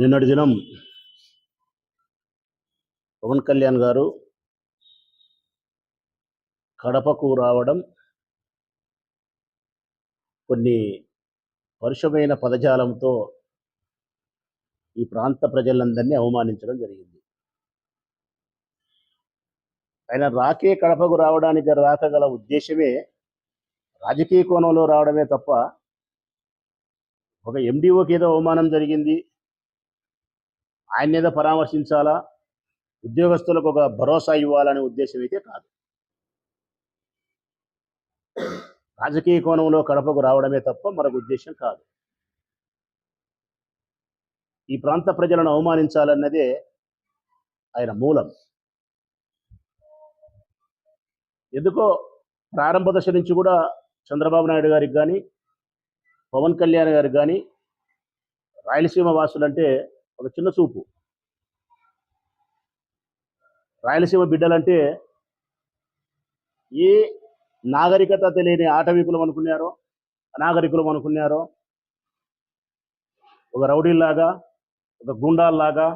నిన్నటి దినం పవన్ కళ్యాణ్ గారు కడపకు రావడం కొన్ని పరుషమైన పదజాలంతో ఈ ప్రాంత ప్రజలందరినీ అవమానించడం జరిగింది. ఆయన రాకే కడపకు రావడానికి రాకగల ఉద్దేశమే రాజకీయ కోణంలో రావడమే తప్ప ఒక ఎండిఓకి ఏదో అవమానం జరిగింది. ఆయన ఏదో పరామర్శించాలా? ఉద్యోగస్తులకు ఒక భరోసా ఇవ్వాలనే ఉద్దేశం అయితే కాదు. రాజకీయ కోణంలో కడపకు రావడమే తప్ప మరొక ఉద్దేశం కాదు. ఈ ప్రాంత ప్రజలను అవమానించాలన్నదే ఆయన మూలం. ఎందుకో ప్రారంభ దశ నుంచి కూడా చంద్రబాబు నాయుడు గారికి కానీ పవన్ కళ్యాణ్ గారికి కానీ రాయలసీమ వాసులంటే ఒక చిన్న చూపు రాయలసీమ బిడ్డలంటే ఏ నాగరికత తెలియని ఆటవికులం అనుకున్నారో అనాగరికులం అనుకున్నారో ఒక రౌడీల్లాగా ఒక గుండాల్లాగా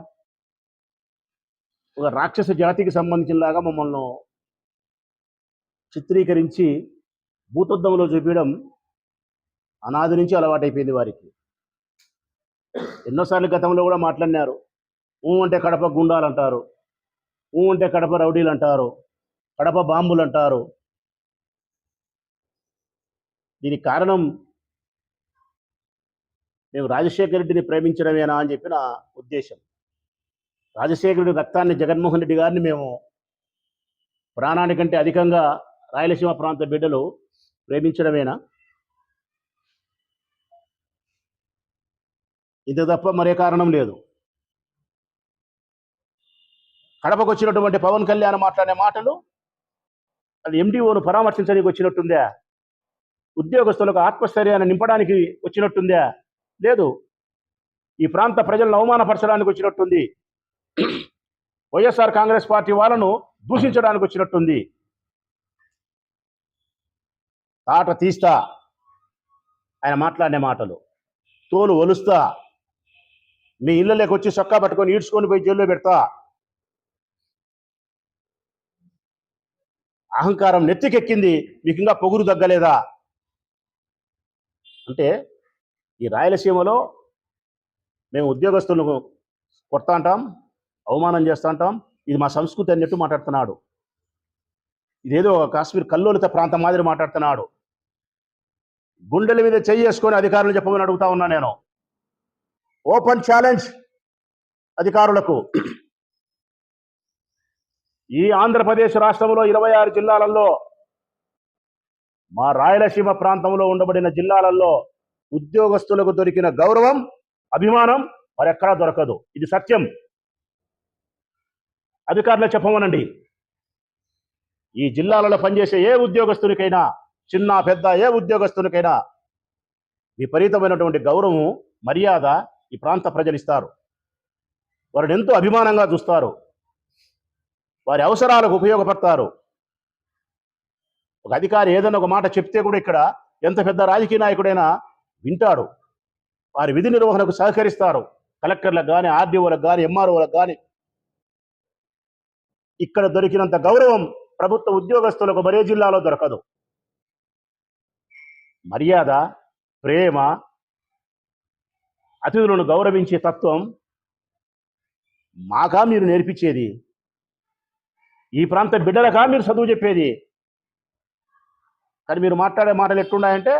ఒక రాక్షస జాతికి సంబంధించినలాగా మమ్మల్ని చిత్రీకరించి భూతద్దంలో చూపించడం అనాది నుంచి అలవాటైపోయింది వారికి. ఎన్నోసార్లు గతంలో కూడా మాట్లాడినారు. ఊ అంటే కడప గుండాలు అంటారు. ఊ అంటే కడప రౌడీలు అంటారు. కడప బాంబులు అంటారు. దీనికి కారణం మేము రాజశేఖర రెడ్డిని ప్రేమించడమేనా అని చెప్పిన ఉద్దేశం. రాజశేఖరుడి రక్తాన్ని జగన్మోహన్ రెడ్డి గారిని మేము ప్రాణానికంటే అధికంగా రాయలసీమ ప్రాంత బిడ్డలు ప్రేమించడమేనా? ఇంత తప్ప మరే కారణం లేదు. కడపకు వచ్చినటువంటి పవన్ కళ్యాణ్ మాట్లాడే మాటలు అది ఎండిఓను పరామర్శించడానికి వచ్చినట్టుందా? ఉద్యోగస్తులకు ఆత్మస్థైర్యాన్ని నింపడానికి వచ్చినట్టుందా? లేదు. ఈ ప్రాంత ప్రజలను అవమానపరచడానికి వచ్చినట్టుంది. వైఎస్ఆర్ కాంగ్రెస్ పార్టీ వాళ్ళను దూషించడానికి వచ్చినట్టుంది. తాట తీస్తా. ఆయన మాట్లాడే మాటలు. తోలు ఒలుస్తా. మీ ఇళ్ళలోకి వచ్చి సొక్కా పట్టుకొని ఈడ్చుకొని పోయి జైల్లో పెడతా. అహంకారం నెత్తికెక్కింది. మీకు ఇంకా పొగురు తగ్గలేదా? అంటే ఈ రాయలసీమలో మేము ఉద్యోగస్తులను కొడతా అంటాం అవమానం చేస్తా అంటాం. ఇది మా సంస్కృతి అన్నట్టు మాట్లాడుతున్నాడు. ఇదేదో కాశ్మీర్ కల్లోలిత ప్రాంతం మాదిరి మాట్లాడుతున్నాడు. గుండెల మీద చేసుకొని అధికారులు చెప్పమని అడుగుతా ఉన్నా నేను. ఓపెన్ ఛాలెంజ్ అధికారులకు. ఈ ఆంధ్రప్రదేశ్ రాష్ట్రంలో ఇరవై ఆరు జిల్లాలలో మా రాయలసీమ ప్రాంతంలో ఉండబడిన జిల్లాలలో ఉద్యోగస్తులకు దొరికిన గౌరవం అభిమానం మరెక్కడా దొరకదు. ఇది సత్యం. అధికారులు చెప్పమనండి. ఈ జిల్లాలలో పనిచేసే ఏ ఉద్యోగస్తునికైనా చిన్న పెద్ద ఏ ఉద్యోగస్తునికైనా విపరీతమైనటువంటి గౌరవం మర్యాద ఈ ప్రాంత ప్రజలు ఇస్తారు వారిని ఎంతో అభిమానంగా చూస్తారు. వారి అవసరాలకు ఉపయోగపడతారు. ఒక అధికారి ఏదైనా ఒక మాట చెప్తే కూడా ఇక్కడ ఎంత పెద్ద రాజకీయ నాయకుడైనా వింటాడు. వారి విధి నిర్వహణకు సహకరిస్తారు. కలెక్టర్లకు కానీ ఆర్డీఓలకు కానీ ఎంఆర్ఓలకు కానీ ఇక్కడ దొరికినంత గౌరవం ప్రభుత్వ ఉద్యోగస్తులకు మరే జిల్లాలో దొరకదు. మర్యాద ప్రేమ అతిథులను గౌరవించే తత్వం మాకా మీరు నేర్పించేది. ఈ ప్రాంత బిడ్డలకా మీరు చదువు చెప్పేది. కానీ మీరు మాట్లాడే మాటలు ఎట్లున్నాయంటే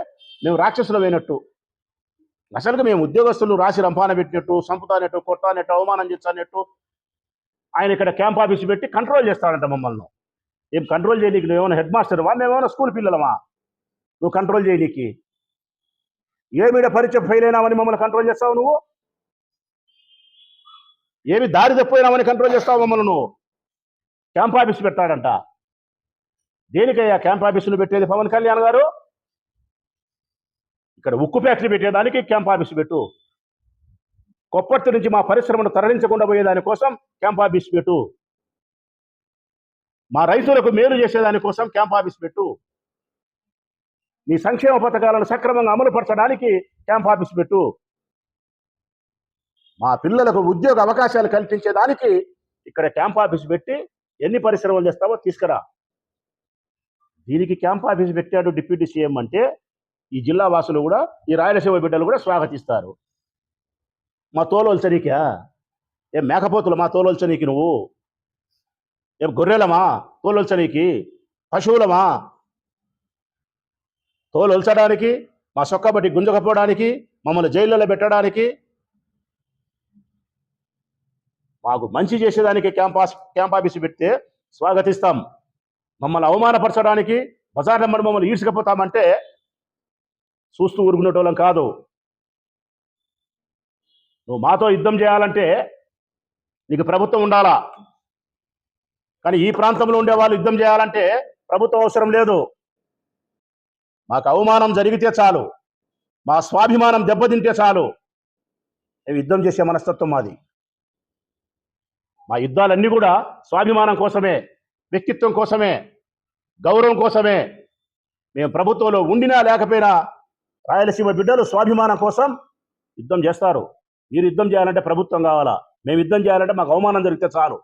మేము రాక్షసులు అయినట్టు. అసలుగా మేము ఉద్యోగస్తులు రాసి రంపాన పెట్టినట్టు సంపుతానట్టు కొట్టానట్టు అవమానం చేస్తానట్టు ఆయన ఇక్కడ క్యాంప్ ఆఫీస్ పెట్టి కంట్రోల్ చేస్తాడంట మమ్మల్ని. ఏం కంట్రోల్ చేయడానికి నువ్వు ఏమైనా హెడ్ మాస్టర్వా? మేమేమైనా స్కూల్ పిల్లలమా? నువ్వు కంట్రోల్ చేయనీకి. ఏమిడ పరీక్ష ఫెయిల్ అయినామని మమ్మల్ని కంట్రోల్ చేస్తావు నువ్వు? ఏమి దారి తప్పిపోయినామని కంట్రోల్ చేస్తావు మమ్మల్ని నువ్వు? క్యాంప్ ఆఫీస్ పెట్టాడంట దేనికయ్యా క్యాంప్ ఆఫీసులు పెట్టేది పవన్ కళ్యాణ్ గారు? ఇక్కడ ఉక్కు ఫ్యాక్టరీ పెట్టేదానికి క్యాంప్ ఆఫీస్ పెట్టు. కొప్పర్తి నుంచి మా పరిశ్రమను తరలించకుండా పోయేదాని కోసం క్యాంప్ ఆఫీస్ పెట్టు. మా రైతులకు మేలు చేసేదాని కోసం క్యాంప్ ఆఫీస్ పెట్టు. నీ సంక్షేమ పథకాలను సక్రమంగా అమలు పరచడానికి క్యాంప్ ఆఫీస్ పెట్టు. మా పిల్లలకు ఉద్యోగ అవకాశాలు కల్పించేదానికి ఇక్కడ క్యాంప్ ఆఫీస్ పెట్టి ఎన్ని పరిశ్రమలు చేస్తావో తీసుకురా. దీనికి క్యాంప్ ఆఫీస్ పెట్టాడు డిప్యూటీ సీఎం అంటే ఈ జిల్లా వాసులు కూడా ఈ రాయలసీమ బిడ్డలు కూడా స్వాగతిస్తారు. మా తోలోలు తోలొల్చనీకా ఏం మేకపోతులు మా తోలోలు చనికి నువ్వు? ఏం గొర్రెలమా? తోలోలు చనికి పశువులమా? తోలొల్చడానికి మా సొక్కబట్టి గుంజకపోవడానికి మమ్మల్ని జైల్లో పెట్టడానికి మాకు మంచి చేసేదానికి క్యాంపాస్ క్యాంప్ ఆఫీస్ పెడితే స్వాగతిస్తాం. మమ్మల్ని అవమానపరచడానికి బజార్ నెంబర్ మమ్మల్ని ఈడ్చుకపోతామంటే చూస్తూ ఊరుకునేటోళ్ళం కాదు. నువ్వు మాతో యుద్ధం చేయాలంటే నీకు ప్రభుత్వం ఉండాలా? కానీ ఈ ప్రాంతంలో ఉండే వాళ్ళు యుద్ధం చేయాలంటే ప్రభుత్వం అవసరం లేదు. మాకు అవమానం జరిగితే చాలు. మా స్వాభిమానం దెబ్బతింటే చాలు. మేము యుద్ధం చేసే మనస్తత్వం మాది. మా యుద్ధాలన్నీ కూడా స్వాభిమానం కోసమే వ్యక్తిత్వం కోసమే గౌరవం కోసమే. మేము ప్రభుత్వంలో ఉండినా లేకపోయినా రాయలసీమ బిడ్డలు స్వాభిమానం కోసం యుద్ధం చేస్తారు. మీరు యుద్ధం చేయాలంటే ప్రభుత్వం కావాలా? మేము యుద్ధం చేయాలంటే మాకు అవమానం జరిగితే చాలు.